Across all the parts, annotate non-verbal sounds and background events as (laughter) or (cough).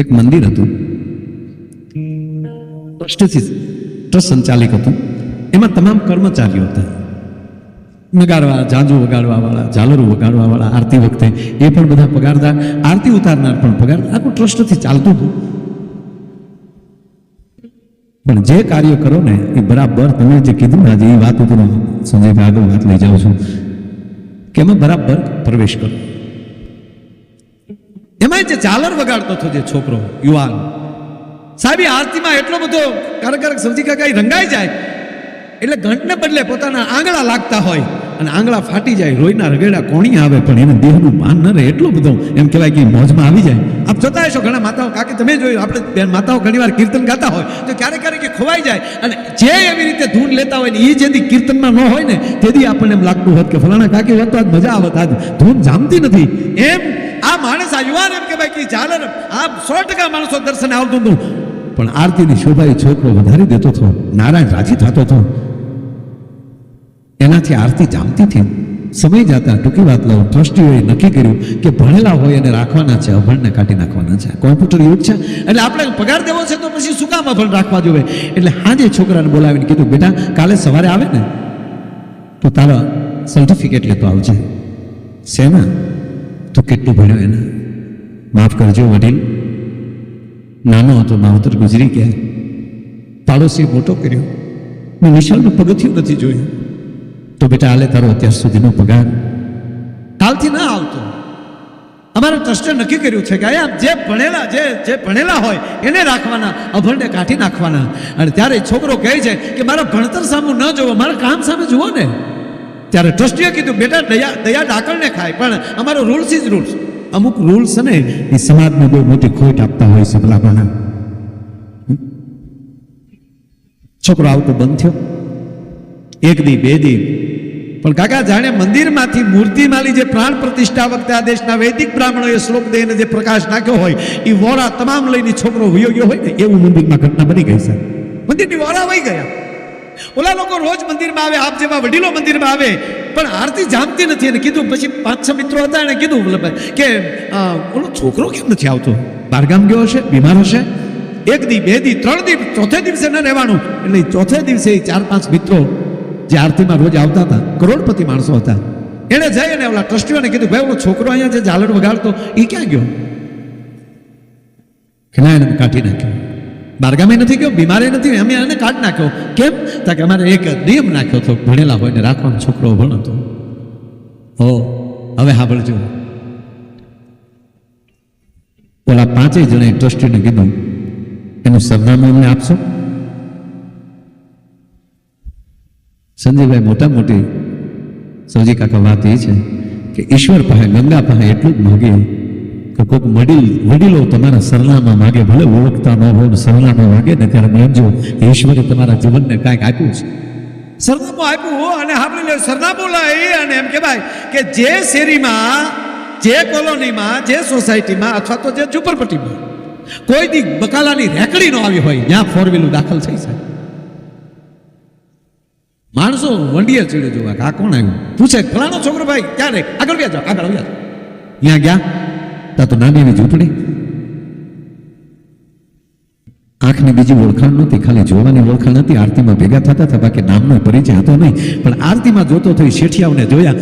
એક મંદિર હતું. ટ્રસ્ટથી ટ્રસ્ટ સંચાલિત હતું. એમાં તમામ કર્મચારીઓ હતા. નગારવા જાંજુ વગાડવા વાળા ઝાલરું વગાડવા વાળા આરતી વખતે એ પણ બધા પગારદાર. આરતી ઉતારનાર પણ પગાર. આખું ટ્રસ્ટથી ચાલતું હતું. પણ જે કાર્ય કરો ને, એ બરાબર તમે જે કીધું આજે, એ વાત ઉપર હું સંજયભાઈ આગળ વાત લઈ જાઉં છું. કે એમાં બરાબર પ્રવેશ કરો. એમાં જે ઝાલર વગાડતો હતો જે છોકરો, યુવાન. સાહેબ આરતીમાં એટલો બધો કારક સમજી કાકા રંગાઈ જાય. એટલે ઘંટને બદલે પોતાના આંગળા લાગતા હોય અને આંગળા ફાટી જાય, રોઈના રગેડા કોણી આવે, પણ એને દેહનું ભાન ન રહે. એટલો બધો એમ કહેવાય કે મોજમાં આવી જાય. આપ જોતા હશો ઘણા માતાઓ, કાકે તમે જોયું, આપણે બેન માતાઓ ઘણીવાર કીર્તન ગાતા હોય, તો ક્યારેક ક્યારેક ખોવાઈ જાય અને જે એવી રીતે ધૂન લેતા હોય ને એ જેથી કીર્તનમાં ન હોય ને, તેથી આપણને એમ લાગતું હોત કે ફલાણા કાકી હોત તો આજ મજા આવત. આજ ધૂન જામતી નથી. એમ માણસ યુવાન એમ કે ભાઈ કે ઝાલર આ સો ટકા માણસો દર્શન આવતું હતું. પણ આરતીની શોભાએ છોકરો વધારી દેતો હતો. નારાયણ રાજી થતો હતો. એનાથી આરતી જામતી થઈ. સમય જતા ટૂંકી વાત લઉં. ટ્રસ્ટીઓએ નક્કી કર્યું કે ભણેલા હોય એને રાખવાના છે, અભણને કાઢી નાખવાના છે. કોમ્પ્યુટર યુગ છે. એટલે આપણે પગાર દેવો છે તો પછી શું કામ અભણ રાખવા જોઈએ એટલે હાજે છોકરાને બોલાવીને કીધું, બેટા, કાલે સવારે આવે ને? તો તારા સર્ટિફિકેટ લેતો આવજે. શેના તો કેટલું ભણ્યો એને? માફ કરજો વડીલ. નાનો હતો માવતર ગુજરી ગયા. પાડોશી મોટો કર્યો. મેં નિશાળનું પગથિયું નથી જોયું. તો બેટા હાલે તારો અત્યાર સુધીનો પગાર. કાલથી ના આવતો. અમારે ટ્રસ્ટે નક્કી કર્યું છે કે આ જે ભણેલા, જે જે ભણેલા હોય, એને રાખવાના, અભણને કાઢી નાખવાના. અને ત્યારે છોકરો કહે છે કે, મારા ભણતર સામે ન જોવો મારા કામ સામે જુઓ ને. ત્યારે ટ્રસ્ટીએ કીધું, બેટા, દયા દયા ડાકણને ખાય, પણ અમારો રૂલ્સ ઇઝ રૂલ્સ અમુક રૂલ્સ ને, એ સમાજને બહુ મોટી ખોટ આપતા હોય છે, ભલામણ. છોકરો આવતો બંધ થયો. એક દી, બે દી. પણ કાકા, જાણે મંદિરમાંથી મૂર્તિમાલી જે પ્રાણ પ્રતિષ્ઠા વખતે આ દેશના વૈદિક બ્રાહ્મણોએ શ્લોક દઈને જે પ્રકાશ નાખ્યો હોય એ વોરા તમામ લઈને છોકરો હુયો ગયો હોય ને, એવું મંદિરમાં ઘટના બની ગઈ છે. મંદિરની વોરા વહી ગયા. ઓલા લોકો રોજ મંદિરમાં આવે, આપ જેવા વડીલો મંદિરમાં આવે, પણ આરતી જામતી નથી. અને કીધું પછી પાંચ છ મિત્રો હતા એને કીધું કે ઓલો છોકરો કેમ નથી આવતો? બહારગામ ગયો હશે? બીમાર હશે? એક દી, બે દી, ત્રણ દી, ચોથે દિવસે ન રહેવાનું. એટલે ચોથે દિવસે ચાર પાંચ મિત્રો જે આરતીમાં રોજ આવતા હતા, કરોડપતિ માણસો હતા. એણે જઈ અને ઓલા ટ્રસ્ટીઓને કીધું, ભાઈ, ઓલો છોકરો અહીંયા જે ઝાલર વગાડતો એ ક્યાં ગયો? કે કાઢી નાખ્યો. બારગામે નથી ગયો, બીમારે નથી, અમે એને કાઢ નાખ્યો. કેમ? તો કે અમારે એક નિયમ નાખ્યો હતો, ભણેલા હોય ને રાખવાનો છોકરો ભણતો. હો હવે સાંભળજો. ઓલા પાંચેય જણે ટ્રસ્ટીને કીધું, એનું સરનામું અમને આપશો? સંજયભાઈ મોટા મોટી સૌજી કાકા વાત એ છે કે ઈશ્વર પાસે, ગંગા પાસે એટલું જ માગે કે કોઈક વડીલ, વડીલો તમારા સરનામા માગે, ભલે ઓળખતા ન હોય સરનામા માગે ને ત્યારે માનજો ઈશ્વરે તમારા જીવનને કાંઈક આપ્યું છે. સરનામું આપ્યું અને આપણે સરનામું લઈ અને એમ કહેવાય કે જે શેરીમાં, જે કોલોનીમાં, જે સોસાયટીમાં અથવા તો જે ઝુંપડપટ્ટીમાં કોઈ દી બકાલાની રેકડી ન આવી હોય, ત્યાં ફોર વ્હીલર દાખલ થઈ જાય. માણસો વંડીએ ચીડે જોવા, આ કોણ આવ્યું? પૂછે, ફલાણો છોકરો ભાઈ ક્યારે આગળ વ્યા જાઓ, આગળ વ્યા જાઓ. ત્યાં ગયા? ત્યાં તો નાની એવી ઝૂંપડી આંખની બીજી ઓળખાણ નહોતી, ખાલી જોવાની ઓળખાણ હતી. આરતીમાં ભેગા થતા હતા, બાકી નામનો પરિચય હતો નહીં. પણ આરતીમાં જોતો થઈ શેઠિયાઓને જોયા.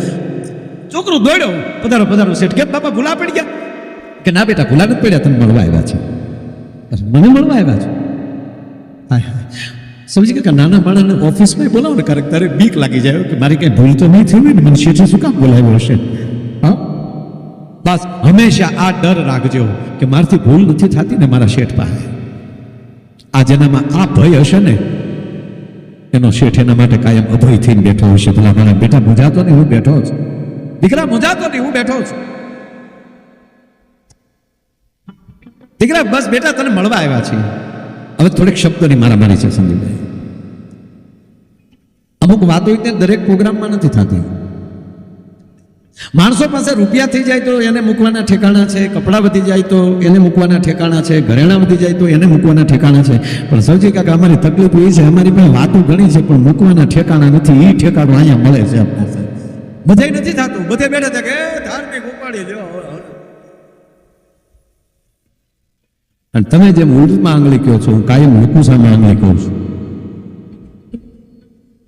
છોકરો, દોડ્યો. પધારો પધારો, શેઠ. કેમ બાપા, ભૂલા પડી ગયા? કે ના બેટા, ભૂલા નથી પડ્યા તમે મળવા આવ્યા છે. મને મળવા આવ્યા છો? સમજી કે નાના માણસને ઓફિસમાં બોલાવો ને, ક્યારેક તારે બીક લાગી જાય કે મારી કઈ ભૂલ તો નહીં થયું ને? મને શેઠે શું કામ બોલાવ્યો હશે? બસ હંમેશા આ ડર રાખજો કે મારથી ભૂલ નથી થતી ને મારા શેઠ પાસે. આ જેનામાં આ ભય હશે ને, એનો શેઠ એના માટે કાયમ અભય થઈને બેઠો હશે. ભલા મારા બેટા મુજાતો નહીં, હું બેઠો છું દીકરા મુજાતો નહીં, હું બેઠો છું દીકરા, બસ બેટા, તને મળવા આવ્યા છીએ. હવે થોડીક શબ્દોની મારા મારી છે સંદીપભાઈ અમુક વાતો દરેક પ્રોગ્રામમાં નથી થતી. માણસો પાસે રૂપિયા થઈ જાય તો એને મૂકવાના ઠેકાણા છે, કપડાં વધી જાય તો એને મૂકવાના ઠેકાણા છે, ઘરેણાં વધી જાય તો એને મૂકવાના ઠેકાણા છે. પણ સૌજી કાકા, અમારી તકલીફ એ છે, અમારી પાસે વાતો ઘણી છે, પણ મૂકવાના ઠેકાણા નથી. એ ઠેકાણું અહીંયા મળે છે આપણે બધાય નથી થતું? બધે બેઠા છે કે ધાર્મિક ઉપાડી લ્યો અને તમે જેમ ઉલટમાં આંગળી કહો છો, હું કાયમ હુકુસામાં આંગળી કહું છું.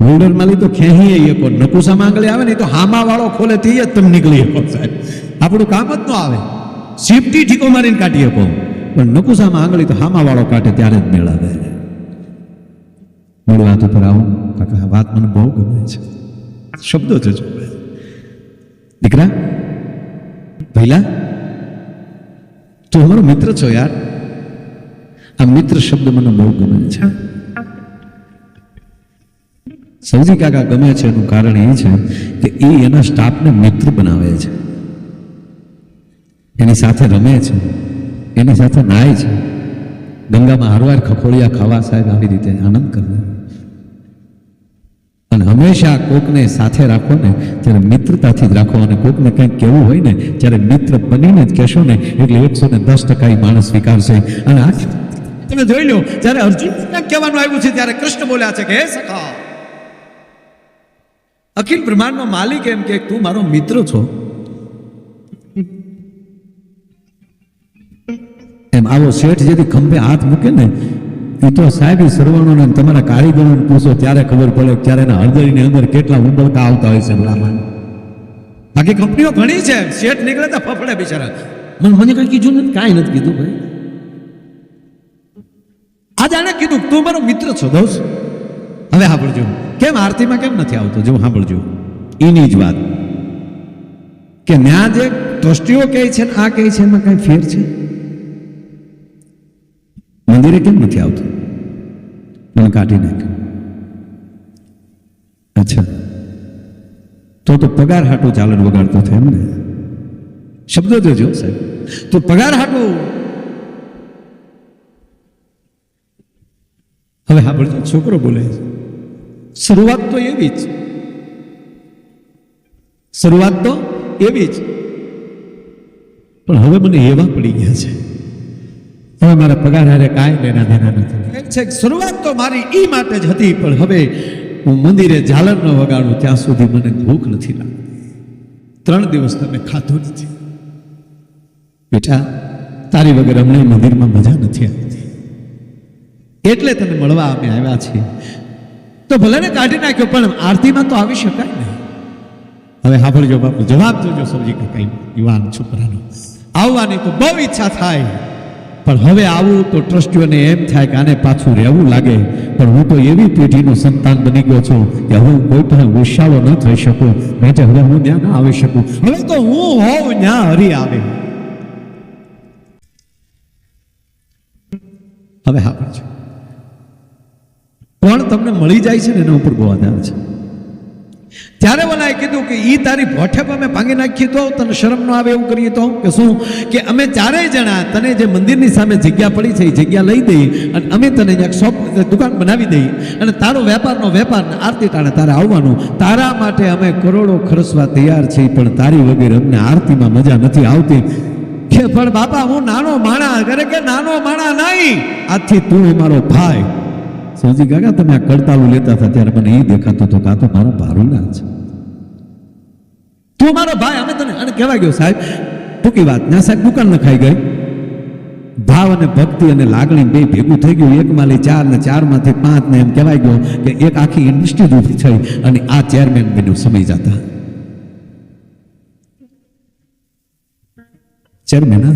હોલ્ડરમાં લીધો ખેંચીએ એકો નકુસામાં આંગળી આવે ને તો હામા વાળો ખોલે તે જ તમે નીકળી શકો સાહેબ. આપણું કામ જ ન આવે. સીપટી ઠીકો મારીને કાઢી શકો પણ નકુસામાં આંગળી તો હામા વાળો કાઢે ત્યારે જ મેળાવે મૂળ વાત ઉપર આવું. કાકા વાત મને બહુ ગમે છે. શબ્દો જ. દીકરા પહેલા તું અમારો મિત્ર છો યાર. આ મિત્ર શબ્દ મને બહુ ગમે છે. સૌજી કાકા ગમે છે એનું કારણ એ છે કે એ એના સ્ટાફને મિત્ર બનાવે છે. એની સાથે રમે છે. એની સાથે નાય છે. ગંગામાં હરવાર ખખોળિયા ખાવા સાહેબ આવી રીતે આનંદ કરે. અને હંમેશા કોકને સાથે રાખો ને, ત્યારે મિત્રતાથી જ રાખો અને કોકને કંઈક કહેવું હોય ને, ત્યારે મિત્ર બનીને જ કહેશો ને, એટલે એકસો ને દસ ટકા માણસ સ્વીકારશે. અને આ તમે જોઈ લો, જ્યારે અર્જુન કહેવાનું આવ્યું છે, ત્યારે કૃષ્ણ બોલ્યા છે કે, હે સખા અખિલ બ્રહ્માંડનો માલિક એમ કે, તું મારો મિત્ર છો. એમ આવો શેઠ જેથી ખંભે હાથ મૂકે ને એ તો સાહેબ સરવણોને તમારા કારીગરોને પૂછો ત્યારે ખબર પડે ત્યારે એના હળદરીની અંદર કેટલા ઉંબળકા આવતા હોય છે બ્રાહ્મણ બાકી કંપનીઓ ઘણી છે, શેઠ નીકળે તો ફફડે બિચારા. મને મને કઈ કીધું નથી, કાંઈ નથી કીધું ભાઈ. આજે આને કીધું તું મારો મિત્ર છો, દોસ્ત. હવે સાંભળજો. કેમ આરતીમાં કેમ નથી આવતો? જો સાંભળજો. એની જ વાત. કે ન્યા જે ટ્રસ્ટીઓ કહે છે આ કહે છે, એમાં કઈ ફેર છે? મંદિરે કેમ નથી આવતું? મને કાઢી નાખ. અચ્છા. તો તો પગાર હાટો ચાલન વગાડતો થાય એમ ને શબ્દો જોજો સાહેબ. તો પગાર હાટો. હવે સાંભળજો છોકરો બોલે છે. શરૂઆત તો એવી જ. શરૂઆત તો એવી જ. પણ હવે મને એવા પડી ગયા છે. હવે મારા પગાર હારે કાંઈ લેના દેના નથી. છે શરૂઆત તો મારી એ માટે જ હતી, પણ હવે હું મંદિરે ઝાલર ન વગાડું ત્યાં સુધી મને ભૂખ નથી લાગતી. ત્રણ દિવસ તમે ખાધું નથી. બેટા, તારી વગર અમને મંદિરમાં મજા નથી આવતી. એટલે તને મળવા અમે આવ્યા છીએ. તો ભલે ને કાઢી નાખ્યો, પણ આરતીમાં તો આવી શકાય ને હવે સાંભળજો બાપુ, જવાબ જોજો સમજી કઈ યુવાન છોકરાનો. આવવાની તો બહુ ઈચ્છા થાય, પણ હવે આવું તો ટ્રસ્ટીઓને એમ થાય કે આને પાછું રહેવું લાગે. પણ હું તો એવી પેઢીનો સંતાન બની ગયો છું કે હું કોઈ પણ ગુસ્સાળો ન થઈ શકું. માટે હવે હું ત્યાં ના આવી શકું. હવે તો હું હોઉં ત્યાં હરી આવે. હવે હા પણ તમને મળી જાય છે ને એના ઉપર બહુ આધાર છે. ત્યારે મને કીધું કે એ તારી ભોઠે અમે ભાંગી નાખીએ તો તને શરમ ન આવે એવું કરીએ તો કે શું? કે અમે ચારેય જણા તને જે મંદિરની સામે જગ્યા પડી છે એ જગ્યા લઈ દઈ અને અમે તને એક શોપ દુકાન બનાવી દઈ. અને તારો વેપારનો વેપાર આરતી ટાણે તારે આવવાનું. તારા માટે અમે કરોડો ખર્ચવા તૈયાર છીએ, પણ તારી વગર અમને આરતીમાં મજા નથી આવતી. કે પણ બાપા, હું નાનો માણા કરે કે નાનો માણા નહીં? આથી તું મારો ભાઈ. સૌજી કાકા, તમે આ કડતાલું લેતા હતા ત્યારે મને એ દેખાતું હતું કે તો મારા ભારુલા છે. તું મારો ભાઈ, અમે તને અને કહેવાય ગયો સાહેબ. ટૂંકી વાત, ના સાહેબ, દુકાન ખાઈ ગઈ. ભાવ અને ભક્તિ અને લાગણી બે ભેગું થઈ ગયું. એક માંથી ચાર ને ચારમાંથી પાંચ ને એમ કહેવાય ગયો કે એક આખી ઇન્ડસ્ટ્રી જ થઈ અને આ ચેરમેન બન્યું સમય જતા. ચેરમેન હા?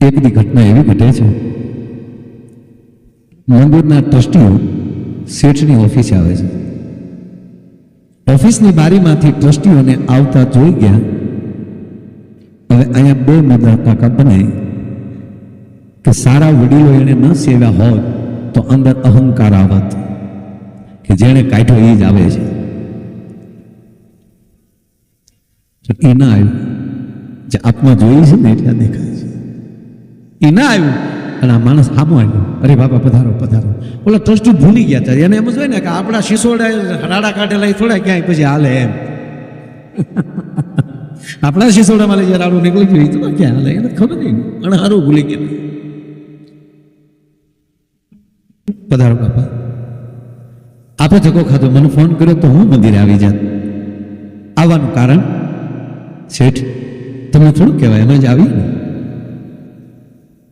એક દી ઘટના એવી ઘટે છે. મંદિરના ટ્રસ્ટીઓ શેઠની ઓફિસે આવે છે. ઓફિસની બારીમાંથી ટ્રસ્ટીઓને આવતા જોઈ ગયા. હવે અહીંયા બે મુદ્દા કાકા બને કે સારા વડીલો એને ન સેવ્યા હોત તો અંદર અહંકાર આવત, કે જેણે કાઢ્યો એ જ આવે છે. એ ના આવ્યું. જે આત્મા જોઈ છે ને એટલે દેખાય છે. એ ના આવ્યું. અને આ માણસ આમો આવ્યો અરે બાપા, પધારો પધારો. ઓલા ટ્રસ્ટી ભૂલી ગયા હતા એને એમ જ હોય ને કે આપણા શિસોડા રાડા કાઢેલા એ થોડા ક્યાંય, પછી હાલે એમ. (laughs) આપણા શિસોડામાં લઈ રાડું નીકળી ગયું તો ક્યાં હાલે? એને ખબર નહીં. અને હારું ભૂલી ગયા. પધારો બાપા. આપે ધક્કો ખાધો. મને ફોન કર્યો તો હું મંદિરે આવી જાત. આવવાનું કારણ શેઠ, તમને થોડું કહેવાય. એમાં જ આવી ને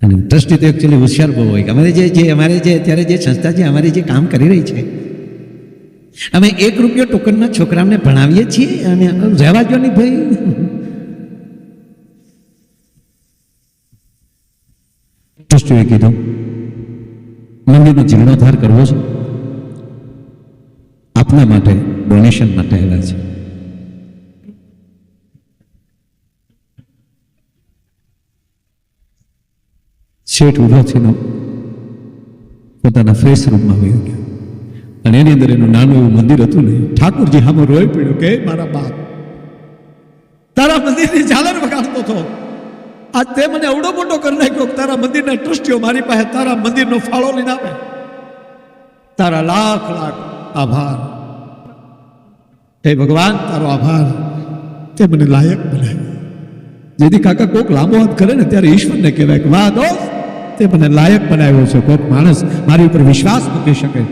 અને ટ્રસ્ટી તો એકચ્યુઅલી હોશિયાર બહુ હોય અમારે જે જે અમારે જે અત્યારે જે સંસ્થા છે, અમારી જે કામ કરી રહી છે, અમે એક રૂપિયો ટોકનના છોકરાઓને ભણાવીએ છીએ અને રહેવા જો નહીં ભાઈ. ટ્રસ્ટીઓએ કીધું, મંદિરનો જીર્ણોદ્ધાર કરવો છે. આપના માટે ડોનેશન માટે આવ્યા છે. શેઠ ઊભો થઈને પોતાના ફ્રેશ રૂમમાં વયો ગયો. અને એની અંદર એનું નાનું એવું મંદિર હતું ને, ઠાકુરજી સામે રોઈ પડ્યો કે મારા બાપ, તારા મંદિરની ઝાલર વગાડતો હતો. આ તે મને અવડો મોટો કરી નાખ્યો તારા મંદિરના ટ્રસ્ટીઓ મારી પાસે તારા મંદિરનો ફાળો લઈને આવે. તારા લાખ લાખ આભાર. હે ભગવાન, તારો આભાર. તે મને લાયક બનાવ્યો. જેથી કાકા કોક લાંબો હાથ કરે ને, ત્યારે ઈશ્વરને કહેવાય કે વાહ દોસ્ત તે મને લાયક બનાવ્યો છે. કોઈક માણસ મારી ઉપર વિશ્વાસ મૂકી શકે.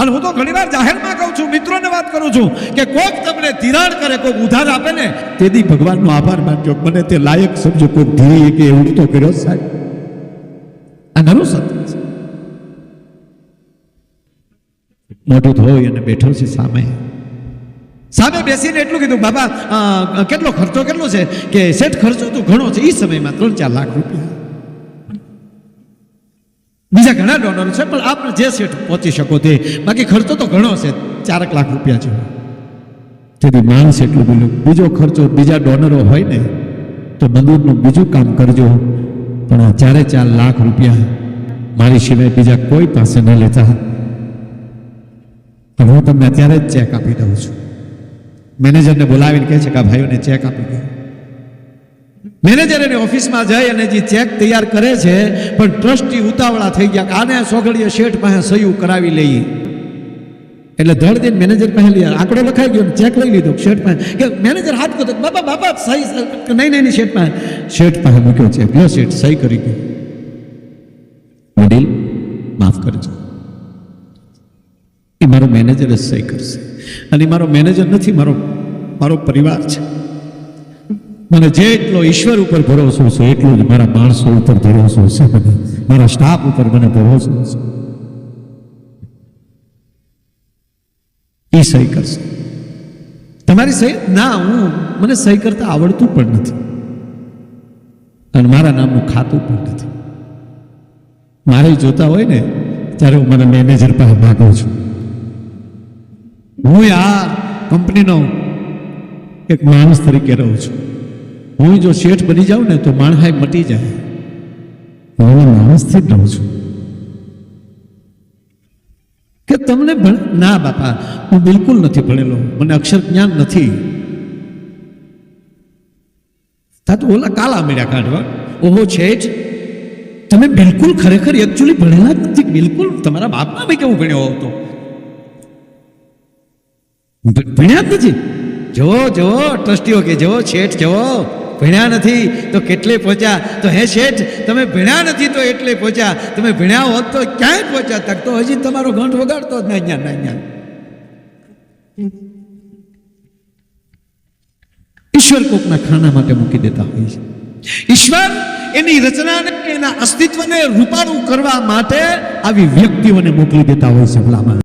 અને હું તો ઘણીવાર જાહેરમાં કહું છું, મિત્રોને વાત કરું છું કે કોઈક તમને ધિરાણ કરે કોઈક ઉધાર આપે ને, તેથી ભગવાનનો આભાર માનજો મને તે લાયક સમજો કોઈક ધીરે કે એવું તો કર્યો સાહેબ. આ નરું સત્ય છે. મોટું ધોઈ અને બેઠો છે સામે. સામે બેસીને એટલું કીધું બાબા કેટલો ખર્ચો, કેટલો છે? કે સેટ ખર્ચો તો ઘણો છે. એ સમયમાં ત્રણ ચાર લાખ રૂપિયા. બીજા ઘણા ડોનરો છે, પણ આપણે જે સેટ પહોંચી શકો તે, બાકી ખર્ચો તો ઘણો છે, ચારક લાખ રૂપિયા છે તેથી માણસ એટલું બોલ્યું બીજો ખર્ચો બીજા ડોનરો હોય ને, તો મંદિરનું બીજું કામ કરજો. પણ આ ચારે ચાર લાખ રૂપિયા મારી સિવાય બીજા કોઈ પાસે ન લેતા. પણ હું તમને અત્યારે જ ચેક આપી દઉં છું. મેનેજરને બોલાવીને કહે છે કે આ ભાઈઓને ચેક આપી દો. મેનેજર એની ઓફિસમાં જાય અને જે ચેક તૈયાર કરે છે પણ ટ્રસ્ટી ઉતાવળા થઈ ગયા આને સોગડીએ શેઠ પાસે સહયું કરાવી લઈએ એટલે ધડ દઈને મેનેજર પાસે લઈ. આંકડો લખાઈ ગયો ચેક લઈ લીધો શેઠ પાસે. કે મેનેજર હાથ ગયો બાપા બાપા સહી નહીં નહીં, શેઠ પાસે. શેઠ પાસે મૂક્યો છે લો શેઠ સહી કરી ગયો. વડીલ માફ કરજો. એ મારો મેનેજર જ સહી કરશે. અને મારો મેનેજર નથી મારો મારો પરિવાર છે. મને જેટલો ઈશ્વર ઉપર ભરોસો છે, એટલો જ મારા માણસો ઉપર ભરોસો છે મને. મારા સ્ટાફ ઉપર મને ભરોસો છે. એ સહી કરશે. તમારી સહી? ના, હું, મને સહી કરતા આવડતું પણ નથી. અને મારા નામનું ખાતું પણ નથી. મારે જોતા હોય ને, ત્યારે હું મારા મેનેજર પાસે માગું છું. હું આ કંપનીનો એક માણસ તરીકે રહું છું. હું જો શેઠ બની જાઉં ને તો માણહાય મટી જાય. હું માણસથી જ રહું છું. કે તમને ભણ ના બાપા હું બિલકુલ નથી ભણેલો. મને અક્ષર જ્ઞાન નથી. તા તો ઓલા કાલા મેળ્યા કાઢવા ઓહો છે જ તમે બિલકુલ ખરેખર એકચ્યુઅલી ભણેલા જ નથી. બિલકુલ તમારા બાપા મેં કેવું ભણ્યો હતો ભણ્યા જ નથી? જવો જુઓ ટ્રસ્ટીઓ કે જવો છેઠ જુઓ. ભણ્યા નથી, તો કેટલે પહોંચ્યા? તો હે શેઠ, તમે ભણ્યા નથી, તો એટલે પહોંચ્યા. તમે ભણ્યા હોત તો ક્યાંય પહોંચ્યા તક? તો હજી તમારો ઘંટ વગાડતો જ ના અહીંયા ના અહીંયા ઈશ્વર કોકના ખાના માટે મૂકી દેતા હોય છે. ઈશ્વર એની રચનાને, એના અસ્તિત્વને રૂપાળું કરવા માટે આવી વ્યક્તિઓને મોકલી દેતા હોય છે ભલામાં